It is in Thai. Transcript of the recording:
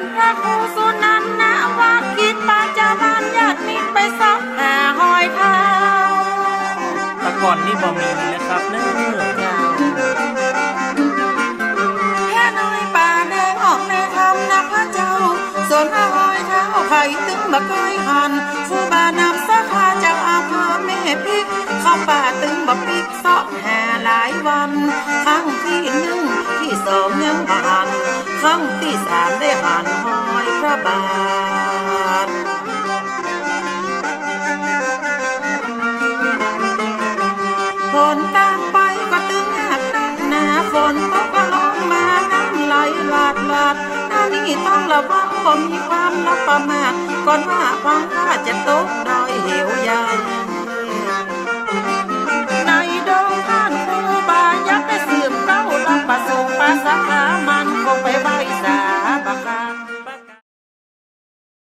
านพระครูสุนันนาวาคิดปาจามันญาติมิตรไปซอกหาหอยเท้าแต่ก่อนนี่บ่มีนะครับเน้อแค่น้อยป่าแดงออกในธรรมนะพระเจ้า ส่วนอาหอยเท้าไผ่ตึงบักไก่หันฟูบานำสาขาจากอาภาแม่พิกเข้าป่าตึงบักปิกซอกหาหลายวันครั้งที่หนึ่งที่สองยังผ่า ครั้งที่สามได้หันหอยพระบาทฝนตามไปก็ตึงหักหนาฝนตกก็ลงมาน้ำไหลหลาดหลาดหน้านี้ต้องระวังบ่มีความลับประมาทก่อนว่าพังข้าจะตกดอยเหวใหญ่